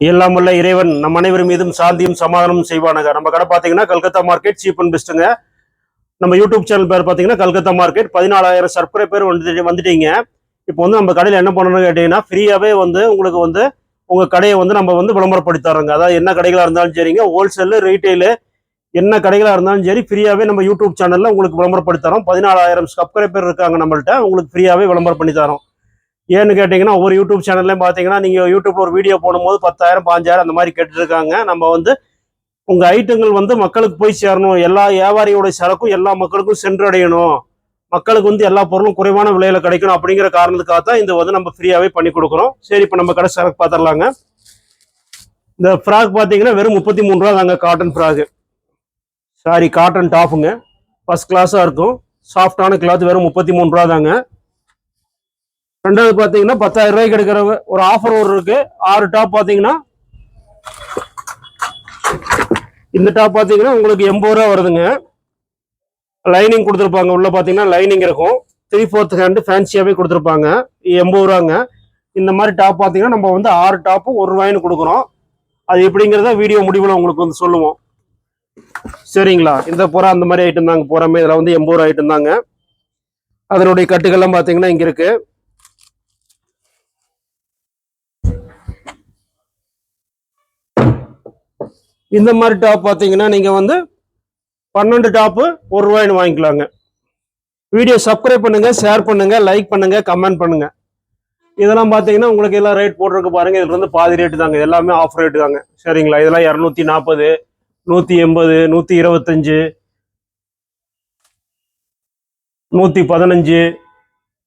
எல்லாம் உள்ள இறைவன் நம் அனைவர் மீதும் சாந்தியும் சமாதானமும் செய்வானுங்க நம்ம கடை பார்த்தீங்கன்னா கல்கத்தா மார்க்கெட் சீப் அண்ட் பெஸ்ட்டுங்க. நம்ம யூடியூப் சேனல் பேர் பார்த்தீங்கன்னா கல்கத்தா மார்க்கெட். பதினாலாயிரம் சப்ஸ்கிரைபர் வந்து வந்துட்டீங்க. இப்போ வந்து நம்ம கடையில் என்ன பண்ணணும்னு கேட்டிங்கன்னா ஃப்ரீயாகவே வந்து உங்களுக்கு வந்து உங்கள் கடையை வந்து நம்ம வந்து விளம்பரப்படுத்தி தரோங்க அதாவது என்ன கடைகளாக இருந்தாலும் சரிங்க ஹோல்சேலு ரீட்டைலு என்ன கடைகளாக இருந்தாலும் சரி ஃப்ரீயாகவே நம்ம யூடியூப் சேனலில் உங்களுக்கு விளம்பரப்படுத்தி தரோம் பதினாலாயிரம் சப்ஸ்கிரைபர் இருக்காங்க நம்மள்ட்ட உங்களுக்கு ஃப்ரீயாகவே விளம்பரம் பண்ணி தரோம். ஏன்னு கேட்டிங்கன்னா ஒவ்வொரு யூடியூப் சேனல்லையும் பார்த்தீங்கன்னா நீங்கள் யூடியூப்ல ஒரு வீடியோ போடும்போது பத்தாயிரம் பாஞ்சாயிரம் அந்த மாதிரி கேட்டுருக்காங்க நம்ம வந்து உங்கள் ஐட்டங்கள் வந்து மக்களுக்கு போய் சேரணும். எல்லா வியாபாரியோட சரக்கும் எல்லா மக்களுக்கும் சென்றடையணும். மக்களுக்கு வந்து எல்லா பொருளும் குறைவான விலையில கிடைக்கணும் அப்படிங்கிற காரணத்துக்காக தான் இந்த வந்து நம்ம ஃப்ரீயாகவே பண்ணி கொடுக்குறோம். சரி இப்போ நம்ம கடை சரக்கு பார்த்துடலாங்க. இந்த ஃப்ராக் பார்த்தீங்கன்னா வெறும் முப்பத்தி மூணு ரூபா தாங்க காட்டன் ஃப்ராகு சாரி காட்டன் டாப்புங்க ஃபர்ஸ்ட் கிளாஸாக இருக்கும். சாஃப்டான கிளாத் வெறும் முப்பத்தி மூணு ரூபா தாங்க. ரெண்டாவது பார்த்தீங்கன்னா பத்தாயிரம் ரூபாய்க்கு எடுக்கிற ஒரு ஆஃபர் ஒரு இருக்கு. ஆறு டாப் பார்த்தீங்கன்னா இந்த டாப் பார்த்தீங்கன்னா உங்களுக்கு எண்பது ரூபா வருதுங்க. லைனிங் கொடுத்துருப்பாங்க. உள்ள பார்த்தீங்கன்னா லைனிங் இருக்கும். த்ரீ ஃபோர்த் ஹேண்டு ஃபேன்சியாகவே கொடுத்துருப்பாங்க. எண்பது ரூபாங்க. இந்த மாதிரி டாப் பார்த்தீங்கன்னா நம்ம வந்து ஆறு டாப்பு ஒரு ரூபாய்னு கொடுக்குறோம். அது எப்படிங்கிறத வீடியோ முடிவில் உங்களுக்கு வந்து சொல்லுவோம். சரிங்களா? இந்த புறா அந்த மாதிரி ஐட்டம் தாங்க. புறாமே இதில் வந்து எண்பது ரூபா ஐட்டம் தாங்க. அதனுடைய கட்டுகள்லாம் பார்த்தீங்கன்னா இங்கே இருக்குது இந்த மாதிரி டாப் பார்த்தீங்கன்னா நீங்கள் வந்து பன்னெண்டு டாப்பு ஒரு ரூபாய்னு வாங்கிக்கலாங்க. வீடியோ சப்ஸ்கிரைப் பண்ணுங்க ஷேர் பண்ணுங்க லைக் பண்ணுங்க கமெண்ட் பண்ணுங்க. இதெல்லாம் பார்த்தீங்கன்னா உங்களுக்கு எல்லாம் ரேட் போட்டிருக்கு பாருங்க. இதுல இருந்து பாதி ரேட்டு தாங்க. எல்லாமே ஆஃப் ரேட்டு தாங்க. சரிங்களா? இதெல்லாம் இரநூத்தி நாற்பது நூற்றி எண்பது நூற்றி இருபத்தஞ்சு நூற்றி பதினஞ்சு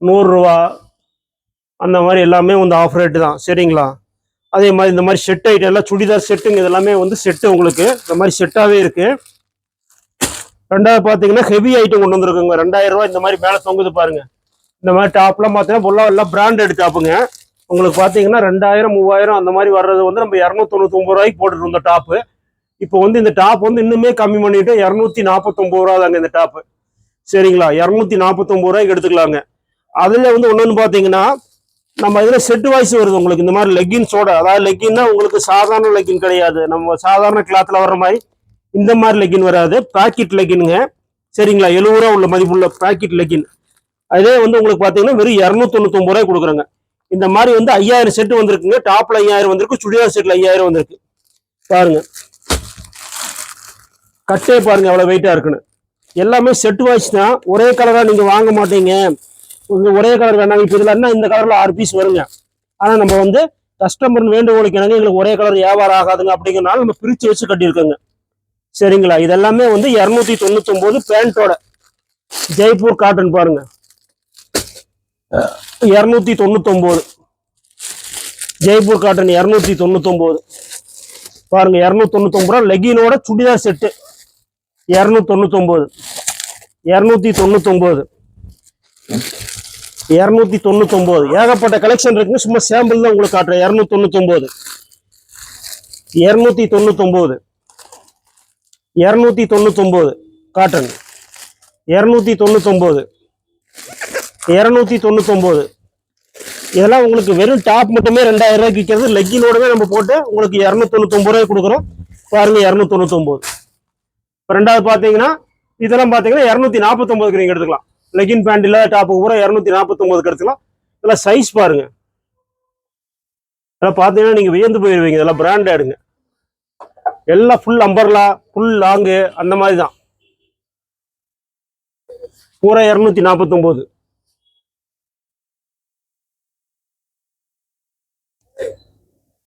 நூறுரூவா அந்த மாதிரி எல்லாமே வந்து ஆஃப் ரேட்டு தான். சரிங்களா? அதே மாதிரி இந்த மாதிரி செட் ஐட்டம் எல்லாம் சுடிதார் செட்டுங்க இதெல்லாமே வந்து செட்டு உங்களுக்கு. இந்த மாதிரி செட்டாகவே இருக்குது ரெண்டாவது பார்த்தீங்கன்னா ஹெவி ஐட்டம் கொண்டு வந்துருக்குங்க. ரெண்டாயிரம் இந்த மாதிரி மேலே தொங்குது பாருங்க. இந்த மாதிரி டாப்லாம் பார்த்தீங்கன்னா ஃபுல்லாக எல்லாம் பிராண்டட் டாப்புங்க உங்களுக்கு பார்த்தீங்கன்னா ரெண்டாயிரம் மூவாயிரம் அந்த மாதிரி வர்றது வந்து நம்ம இரநூத்தொண்ணூத்தொம்பது ரூபாய்க்கு போட்டுட்டு டாப்பு இப்போ வந்து இந்த டாப் வந்து இன்னுமே கம்மி பண்ணிட்டு இரநூத்தி நாற்பத்தொம்பது ரூபா தாங்க இந்த டாப்பு சரிங்களா? இரநூத்தி நாற்பத்தொம்பது ரூபாய்க்கு எடுத்துக்கலாங்க. அதில் வந்து ஒன்று பார்த்தீங்கன்னா நம்ம இதில் செட்டு வாய்ஸ் வருது உங்களுக்கு. இந்த மாதிரி லெக்கின்ஸோட அதாவது லெக்கின்னா உங்களுக்கு சாதாரண லெக்கின் கிடையாது. நம்ம சாதாரண கிளாத்தில் வர்ற மாதிரி இந்த மாதிரி லெக்கின் வராது. பேக்கெட் லெக்கினுங்க சரிங்களா? எழுபது ரூபா உள்ள மதிப்புள்ள பேக்கெட் லெக்கின் அதே வந்து உங்களுக்கு பார்த்தீங்கன்னா வெறும் இரநூத்தொண்ணூத்தொம்பது ரூபாய் கொடுக்குறங்க. இந்த மாதிரி வந்து ஐயாயிரம் செட்டு வந்திருக்குங்க. டாப்பில் ஐயாயிரம் வந்திருக்கு. சுடிதார் செட்டில் ஐயாயிரம் வந்திருக்கு. பாருங்க. கட்டே பாருங்க அவ்வளோ வெயிட்டாக இருக்குன்னு. எல்லாமே செட் வாய்ஸ் தான். ஒரே கலராக நீங்கள் வாங்க மாட்டீங்க. ஒரே கலர் வேணாங்க இப்போ இதில் என்ன இந்த கலரில் ஆறு பீஸ் வருங்க. ஆனால் நம்ம வந்து கஸ்டமர் வேண்டுகோளுக்கு எனக்கு எங்களுக்கு ஒரே கலர் வியாபாரம் ஆகாதுங்க அப்படிங்கிறனால நம்ம பிரித்து வச்சு கட்டியிருக்கோங்க. சரிங்களா? இதெல்லாமே வந்து இரநூத்தி தொண்ணூத்தொம்போது பேண்ட்டோட ஜெய்ப்பூர் காட்டன் பாருங்க. இரநூத்தி தொண்ணூத்தொம்போது. ஜெய்ப்பூர் காட்டன் இரநூத்தி தொண்ணூத்தொம்போது. பாருங்க இரநூத்தி தொண்ணூத்தொம்பது ரூபா லெகினோட சுடிதார் செட்டு இரநூத்தி தொண்ணூத்தொம்போது. இரநூத்தி தொண்ணூத்தொம்பது. இரநூத்தி தொண்ணூத்தொம்பது. ஏகப்பட்ட கலெக்ஷன் இருக்குங்க. சும்மா சாம்பிள் தான் உங்களுக்கு காட்டுறேன். இரநூத்தி தொண்ணூத்தொம்பது. இரநூத்தி தொண்ணூத்தொம்பது. இரநூத்தி தொண்ணூத்தொம்பது. காட்டன் இரநூத்தி தொண்ணூத்தொம்பது. இரநூத்தி தொண்ணூத்தொம்பது. இதெல்லாம் உங்களுக்கு வெறும் டாப் மட்டுமே ரெண்டாயிரம் ரூபாய்க்கு விற்கிறது. லெக்கினோடவே நம்ம போட்டு உங்களுக்கு இரநூத்தி ரூபாய் கொடுக்குறோம். பாருங்க இரநூத்தி தொண்ணூத்தி ரெண்டாவது பார்த்தீங்கன்னா இதெல்லாம் பார்த்தீங்கன்னா இரநூத்தி நாற்பத்தொம்பதுக்கு நீங்கள் எடுத்துக்கலாம். லெகின் பேண்ட் இல்லாத டாப்பு பூரா இரநூத்தி நாற்பத்தொம்பதுக்கு எடுத்துக்கலாம் இதெல்லாம் சைஸ் பாருங்க. இதெல்லாம் பார்த்தீங்கன்னா நீங்கள் வியந்து போயிருவீங்க. இதெல்லாம் பிராண்டடுங்க எல்லாம் ஃபுல் அம்பர்லா ஃபுல் லாங்கு அந்த மாதிரி தான். பூரா இரநூத்தி நாற்பத்தொம்போது